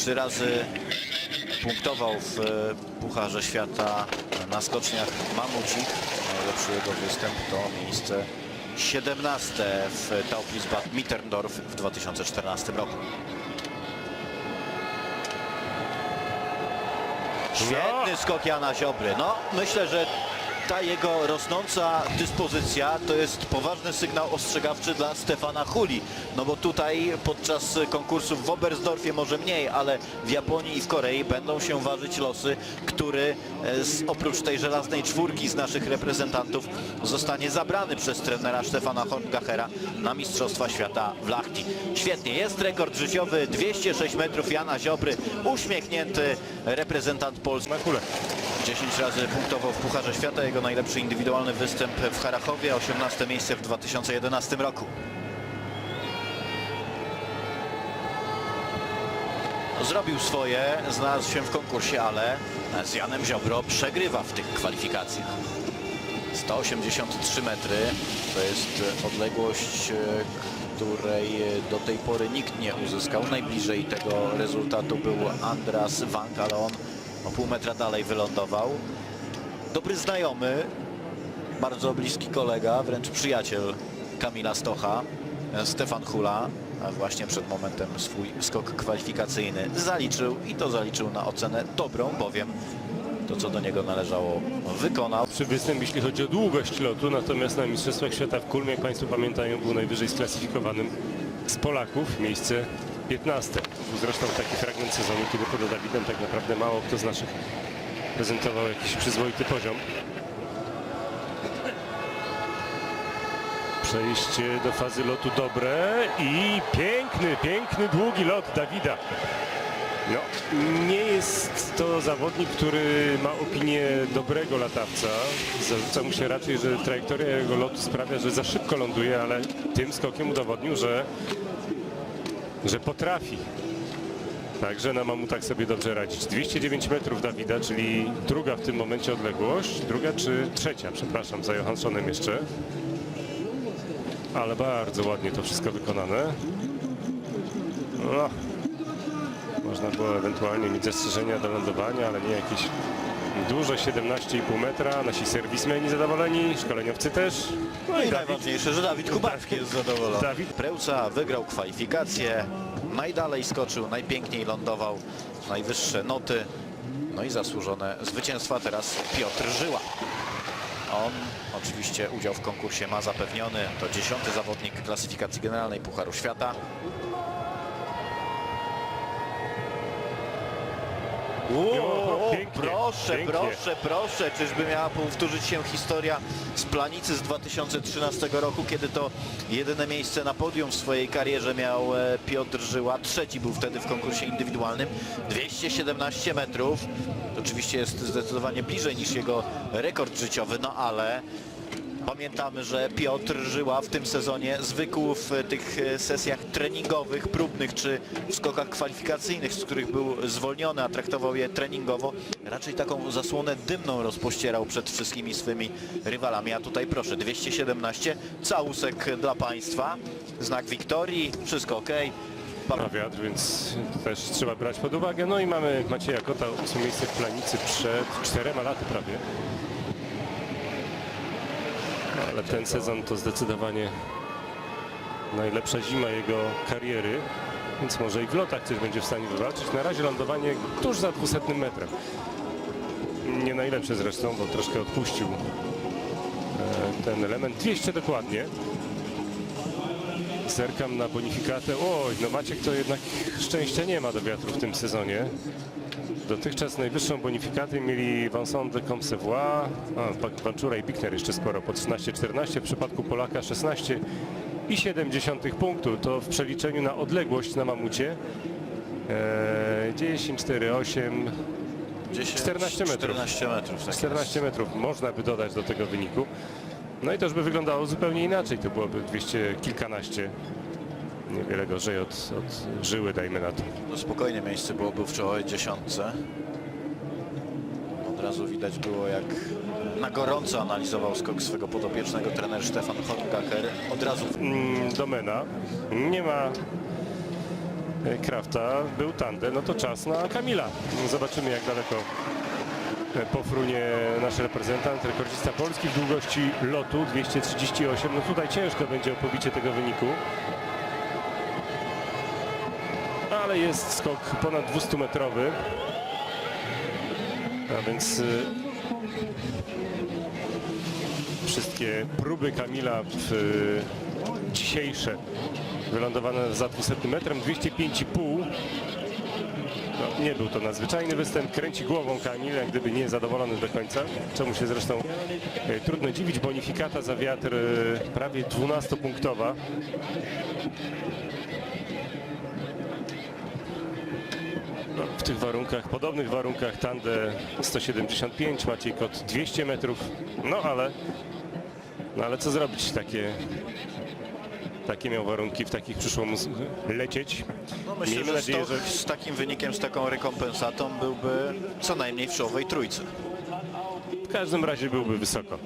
Trzy razy punktował w e, Pucharze Świata na skoczniach Mamucik. Najlepszy jego występ to miejsce 17 w Tauplisbad Mitterndorf w 2014 roku. Świetny skok Jana Ziobry. No, myślę, że ta jego rosnąca dyspozycja to jest poważny sygnał ostrzegawczy dla Stefana Huli. No bo tutaj podczas konkursów w Oberstdorfie może mniej, ale w Japonii i w Korei będą się ważyć losy, który e, z, oprócz tej żelaznej czwórki z naszych reprezentantów zostanie zabrany przez trenera Stefana Horngachera na Mistrzostwa Świata w Lahti. Świetnie, jest rekord życiowy 206 metrów Jana Ziobry, uśmiechnięty reprezentant Polski. Na kulę. 10 razy punktował w Pucharze Świata, jego najlepszy indywidualny występ w Harachowie, 18 miejsce w 2011 roku. Zrobił swoje, znalazł się w konkursie, ale z Janem Ziobro przegrywa w tych kwalifikacjach. 183 metry to jest odległość, e, której do tej pory nikt nie uzyskał. Najbliżej tego rezultatu był Andras Wankalon. O pół metra dalej wylądował. Dobry znajomy, bardzo bliski kolega, wręcz przyjaciel Kamila Stocha, e, Stefan Hula, właśnie przed momentem swój skok kwalifikacyjny zaliczył i to zaliczył na ocenę dobrą, bowiem to, co do niego należało, wykonał. Przy występ, jeśli chodzi o długość lotu, natomiast na Mistrzostwach Świata w Kulmie, jak Państwo pamiętają, był najwyżej sklasyfikowanym z Polaków, miejsce 15. Był zresztą taki fragment sezonu, kiedy poza Dawidem tak naprawdę mało kto z naszych prezentował jakiś przyzwoity poziom. Przejście do fazy lotu dobre i piękny, piękny, długi lot Dawida. No, nie jest to zawodnik, który ma opinię dobrego latawca. Zarzuca mu się raczej, że trajektoria jego lotu sprawia, że za szybko ląduje, ale tym skokiem udowodnił, że, że potrafi. Także na mamu tak sobie dobrze radzić. 209 metrów Dawida, czyli druga w tym momencie odległość. Druga czy trzecia, przepraszam, za Johanssonem jeszcze. Ale bardzo ładnie to wszystko wykonane. No, można było ewentualnie mieć zastrzeżenia do lądowania, ale nie jakieś duże 17,5 metra. Nasi serwismeni zadowoleni, szkoleniowcy też. No i Dawid- najważniejsze, że Dawid Kubacki jest zadowolony. Dawid Prełca wygrał kwalifikacje, najdalej skoczył, najpiękniej lądował, najwyższe noty, no i zasłużone zwycięstwa teraz Piotr Żyła. On oczywiście udział w konkursie ma zapewniony, to dziesiąty zawodnik klasyfikacji generalnej Pucharu Świata. Pięknie, proszę, pięknie. proszę, proszę, czyżby miała powtórzyć się historia z Planicy z 2013 roku, kiedy to jedyne miejsce na podium w swojej karierze miał e, Piotr Żyła. Trzeci był wtedy w konkursie indywidualnym. 217 metrów. To oczywiście jest zdecydowanie bliżej niż jego rekord życiowy, no ale Pamiętamy, że Piotr Żyła w tym sezonie zwykł w tych e, sesjach treningowych, próbnych czy w skokach kwalifikacyjnych, z których był zwolniony, a traktował je treningowo. Raczej taką zasłonę dymną rozpościerał przed wszystkimi swymi rywalami. A tutaj proszę, 217, całusek dla Państwa, znak Wiktorii, wszystko ok. na wiatr, więc też trzeba brać pod uwagę. No i mamy Macieja Kota, ósme miejsce w planicy przed czterema laty prawie. Ale ten sezon to zdecydowanie najlepsza zima jego kariery, więc może i w lotach coś będzie w stanie wywalczyć. Na razie lądowanie tuż za 200 metrem. Nie najlepsze zresztą, bo troszkę odpuścił e, ten element. 200 dokładnie. Zerkam na bonifikatę. Oj, no Maciek to jednak szczęścia nie ma do wiatru w tym sezonie. Dotychczas najwyższą bonifikatę mieli Vincent de Comsevoix, a Panczura i Bickner jeszcze sporo, po 13-14, w przypadku Polaka 16 i 70 punktu. To w przeliczeniu na odległość na mamucie. Eee, 10, 4, 8, 10, 14 metrów. 14 metrów. tak 14 metrów można by dodać do tego wyniku. No i to już by wyglądało zupełnie inaczej. To byłoby 200 kilkanaście. Niewiele gorzej od, od żyły, dajmy na to. No spokojnie miejsce byłoby w czołowej dziesiątce. Od razu widać było, jak na gorąco analizował skok swego podopiecznego trener Stefan Horngacher. Od razu Mm, domena. Nie ma e, Krafta był tandem, no to czas na Kamila. Zobaczymy jak daleko e, pofrunie nasz reprezentant, rekordzista Polski w długości lotu 238. No tutaj ciężko będzie o pobicie tego wyniku. Ale jest skok ponad 200 metrowy. A więc y, wszystkie próby Kamila w, y, dzisiejsze wylądowane za 200 metrem 205,5 no, nie był to nadzwyczajny występ, kręci głową Kamil, jak gdyby nie zadowolony do końca, czemu się zresztą e, trudno dziwić, bonifikata za wiatr prawie 12-punktowa. W tych warunkach, podobnych warunkach Tande 175, Maciej Kot 200 metrów, no ale, no ale co zrobić, takie, takie miał warunki, w takich przyszło mu lecieć. No myślę, Miejmy że nadzieję, Stoch że z takim wynikiem, z taką rekompensatą byłby co najmniej w czołowej trójce. w każdym razie byłby wysoko.